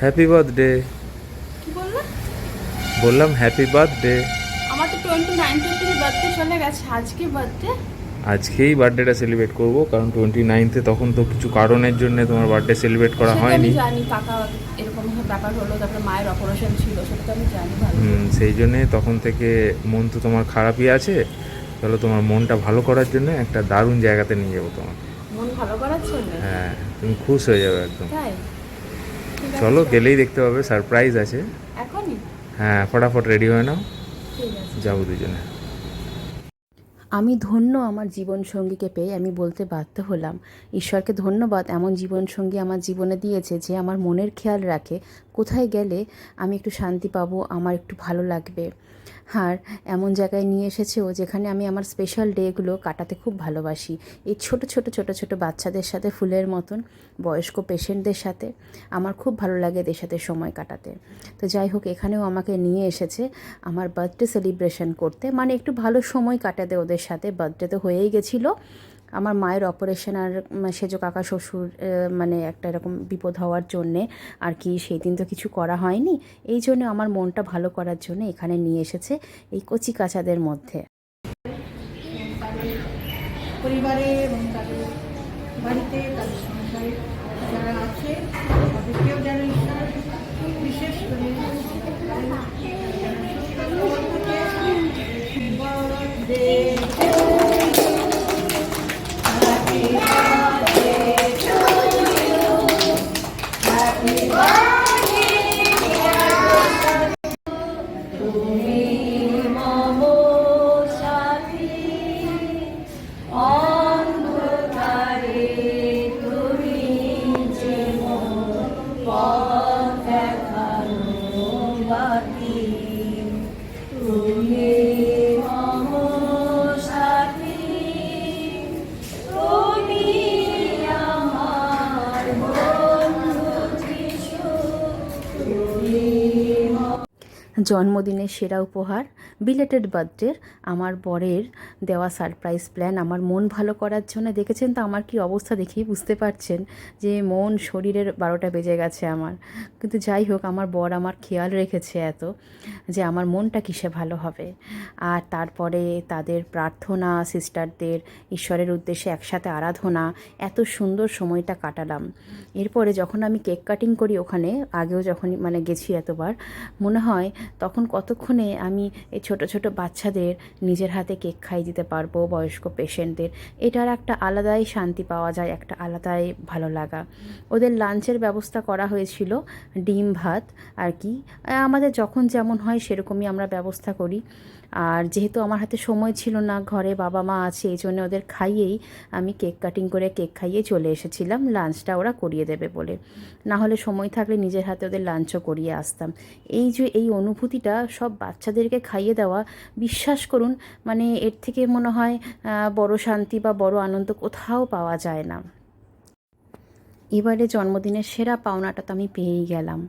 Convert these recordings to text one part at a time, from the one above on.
Happy birthday কি বলল? বললাম হ্যাপি বার্থডে আমার তো টোয়েন্টি নাইন থেকে বার্থডে চলে গেছে আজকে বার্থডে আজকেই বার্থডেটা সেলিব্রেট করব কারণ টোয়েন্টি নাইনথে তখন তো কিছু কারণের জন্য তোমার বার্থডে সেলিব্রেট করা আমি হয়নি। জানি কাকা এরকম ব্যাপার হলো তারপরে মায়ের অপারেশন ছিল সেটা তো আমি জানি ভালো হুম, সেই জন্যে তখন থেকে মন তো তোমার খারাপই আছে। তাহলে তোমার মনটা ভালো করার জন্য একটা দারুণ জায়গাতে নিয়ে যাব তোমার মন ভালো করার জন্য? হ্যাঁ তুমি খুশ হয়ে যাবে একদম। তাই? চলো গেলেই দেখতে পাবে সারপ্রাইজ আছে। হ্যাঁ ফটাফট রেডি হয়ে নাও। যাব দুজনে। আমি ধন্য আমার জীবন সঙ্গীকে পেয়ে আমি বলতে বাধ্য হলাম। ঈশ্বরকে ধন্যবাদ এমন জীবনসঙ্গী আমার জীবনে দিয়েছে যে আমার মনের খেয়াল রাখে কোথায় গেলে আমি একটু শান্তি পাবো আমার একটু ভালো লাগবে। আর এমন জায়গায় নিয়ে এসেছে ও যেখানে আমি আমার স্পেশাল ডেগুলো কাটাতে খুব ভালোবাসি। এই ছোট ছোট ছোট ছোট বাচ্চাদের সাথে, ফুলের মতন, বয়স্ক পেশেন্টদের সাথে আমার খুব ভালো লাগে এদের সাথে সময় কাটাতে। তো যাই হোক, এখানেও আমাকে নিয়ে এসেছে আমার বার্থডে সেলিব্রেশন করতে। মানে একটু ভালো সময় কাটাতে ওদের সাথে। বার্থডে তো হয়েই গেছিল। আমার মায়ের অপারেশন আর সেজো কাকা শ্বশুর মানে একটা এরকম বিপদ হওয়ার জন্যে আর কি সেই দিন তো কিছু করা হয়নি। এই জন্য আমার মনটা ভালো করার জন্য এখানে নিয়ে এসেছে এই কচি কাচাদের মধ্যে। জন্মদিনের সেরা উপহার বিলেটেড বার্থডের আমার বরের দেওয়া সারপ্রাইজ প্ল্যান আমার মন ভালো করার জন্য। দেখেছেন তো আমার কি অবস্থা দেখেই বুঝতে পারছেন যে মন শরীরের বারোটা বেজে গেছে আমার। কিন্তু যাই হোক, আমার বর আমার খেয়াল রেখেছে এত যে আমার মনটা কিসে ভালো হবে। আর তারপরে তাদের প্রার্থনা সিস্টারদের ঈশ্বরের উদ্দেশ্যে একসাথে আরাধনা, এত সুন্দর সময়টা কাটালাম। এরপরে যখন আমি কেক কাটিং করি ওখানে, আগেও যখন মানে গেছি এতবার, মনে হয় তখন কতক্ষণে আমি এই ছোট ছোট বাচ্চাদের নিজের হাতে কেক খাইয়ে দিতে পারব, বয়স্ক পেশেন্টদের এটার একটা আলাদাই শান্তি পাওয়া যায়, একটা আলাদাই ভালো লাগা। ওদের লাঞ্চের ব্যবস্থা করা হয়েছিল, ডিম ভাত আর কি। আমাদের যখন যেমন হয় সেরকমই আমরা ব্যবস্থা করি। আর যেহেতু আমার হাতে সময় ছিল না, ঘরে বাবা মা আছে, এই জন্য ওদের খাইয়েই আমি কেক কাটিং করে কেক খাইয়ে চলে এসেছিলাম, লাঞ্চটা ওরা করিয়ে দেবে বলে। না হলে সময় থাকলে নিজের হাতে ওদের লাঞ্চও করিয়ে আসতাম। এই যে, এই অনুভূতিটা সব বাচ্চাদেরকে খাইয়ে দেওয়া, বিশ্বাস করুন মানে এর থেকে মনে হয় বড় শান্তি বা বড় আনন্দ কোথাও পাওয়া যায় না। এবারে জন্মদিনের সেরা পাওনাটা তো আমি পেয়েই গেলাম।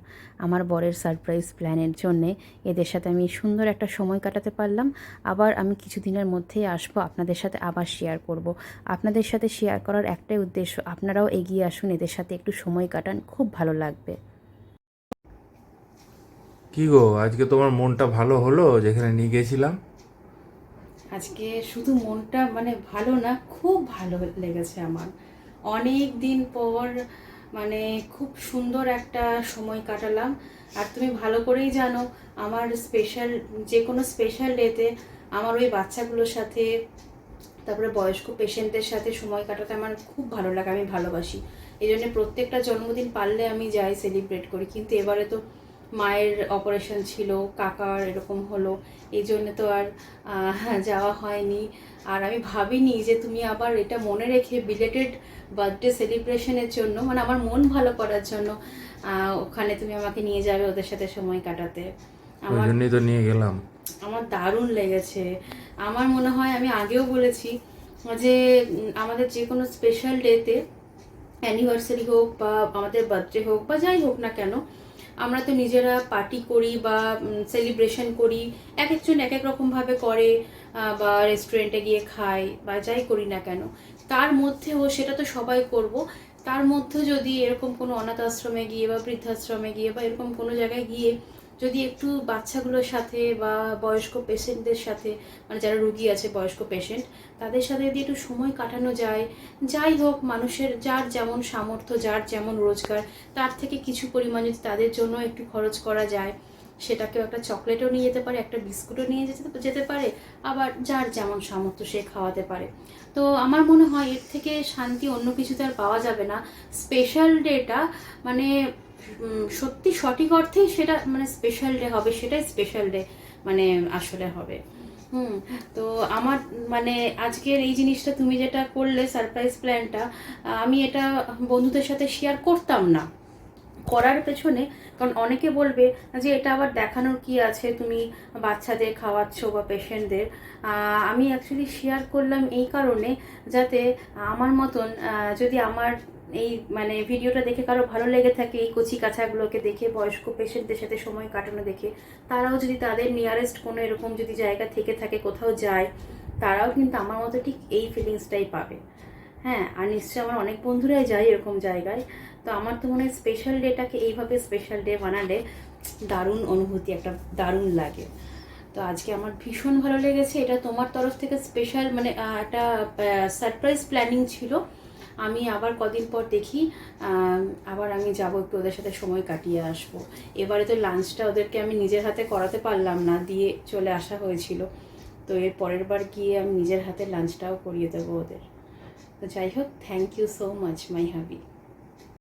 আমার বরের সারপ্রাইজ প্ল্যানের জন্যে এদের সাথে আমি সুন্দর একটা সময় কাটাতে পারলাম। আবার আমি কিছুদিনের মধ্যেই আসব, আপনাদের সাথে আবার শেয়ার করব। আপনাদের সাথে শেয়ার করার একটাই উদ্দেশ্য, আপনারাও এগিয়ে আসুন, এদের সাথে একটু সময় কাটান, খুব ভালো লাগবে। কি গো, আজকে তোমার মনটা ভালো হলো যেখানে নিয়ে গেছিলাম? আজকে শুধু মনটা মানে ভালো না, খুব ভালো লেগেছে আমার। অনেক দিন পর মানে খুব সুন্দর একটা সময় কাটালাম। আর তুমি ভালো করেই জানো, আমার স্পেশাল যে কোনো স্পেশাল ডেতে আমার ওই বাচ্চাগুলোর সাথে, তারপরে বয়স্ক পেশেন্টদের সাথে সময় কাটাতে আমার খুব ভালো লাগে, আমি ভালোবাসি। এই জন্য প্রত্যেকটা জন্মদিন পারলে আমি যাই সেলিব্রেট করি, কিন্তু এবারে তো মায়ের অপারেশন ছিল কাকার এরকম হলো। এই জন্য তো আর যাওয়া হয়নি। আর আমি ভাবিনি যে তুমি আবার এটা মনে রেখে বিলেটেড বার্থডে সেলিব্রেশনের জন্য মানে আমার মন ভালো করার জন্য ওখানে তুমি আমাকে নিয়ে যাবে ওদের সাথে সময় কাটাতে। আমার জন্যই তো নিয়ে গেলাম। আমার দারুণ লেগেছে। আমার মনে হয় আমি আগেও বলেছি যে আমাদের যে কোনো স্পেশাল ডেতে অ্যানিভার্সারি হোক বা আমাদের বার্থডে হোক বা যাই হোক না কেন আমরা তো নিজেরা পার্টি করি বা সেলিব্রেশন করি। এক একজন এক এক রকমভাবে করে বা রেস্টুরেন্টে গিয়ে খায় বা যাই করি না কেন। তার মধ্যেও সেটা তো সবাই করব। তার মধ্যে যদি এরকম কোনো অনাথ আশ্রমে গিয়ে বা বৃদ্ধাশ্রমে গিয়ে বা এরকম কোনো জায়গায় গিয়ে যদি একটু বাচ্চাগুলোর সাথে বা বয়স্ক পেশেন্টদের সাথে মানে যারা রুগী আছে, বয়স্ক পেশেন্ট, তাদের সাথে যদি একটু সময় কাটানো যায়, যাই হোক মানুষের যার যেমন সামর্থ্য, যার যেমন রোজগার, তার থেকে কিছু পরিমাণ যদি তাদের জন্য একটু খরচ করা যায়, সেটাকেও একটা চকলেটও নিয়ে যেতে পারে, একটা বিস্কুটও নিয়ে যেতে যেতে পারে, আবার যার যেমন সামর্থ্য সে খাওয়াতে পারে। তো আমার মনে হয় এর থেকে শান্তি অন্য কিছুতে আর পাওয়া যাবে না। স্পেশাল ডেটা মানে সত্যি সঠিক অর্থেই সেটা মানে স্পেশাল ডে হবে, সেটাই স্পেশাল ডে মানে আসলে হবে। হুম, তো আমার মানে আজকের এই জিনিসটা তুমি যেটা করলে সারপ্রাইজ প্ল্যানটা আমি এটা বন্ধুদের সাথে শেয়ার করতাম না। করার পেছনে, কারণ অনেকে বলবে যে এটা আবার দেখানোর কি আছে? তুমি বাচ্চাদের খাওয়াচ্ছ বা পেশেন্টদের আমি অ্যাকচুয়ালি শেয়ার করলাম এই কারণে, যাতে আমার মতন যদি আমার এই মানে ভিডিওটা দেখে কারও ভালো লেগে থাকে, এই কচি কাছাগুলোকে দেখে, বয়স্ক পেশেন্টদের সাথে সময় কাটানো দেখে, তারাও যদি তাদের নিয়ারেস্ট কোনো এরকম যদি জায়গা থেকে থাকে, কোথাও যায়, তারাও কিন্তু আমার মতো ঠিক এই ফিলিংসটাই পাবে। হ্যাঁ আর নিশ্চয়ই আমার অনেক বন্ধুরাই যায় এরকম জায়গায়, তো আমার তো মনে হয় স্পেশাল ডেটাকে এইভাবে স্পেশাল ডে বানালে দারুণ অনুভূতি, একটা দারুণ লাগে। তো আজকে আমার ভীষণ ভালো লেগেছে, এটা তোমার তরফ থেকে স্পেশাল মানে একটা সারপ্রাইজ প্ল্যানিং ছিল। আমি আবার কদিন পর দেখি আবার আমি যাব, একটু ওদের সাথে সময় কাটিয়ে আসব। এবারে তো লাঞ্চটা ওদেরকে আমি নিজের হাতে করাতে পারলাম না, দিয়ে চলে আসা হয়েছিল। তো এর পরের বার গিয়ে আমি নিজের হাতে লাঞ্চটাও করিয়ে দেবো ওদের। তো যাই হোক thank you so much my hubby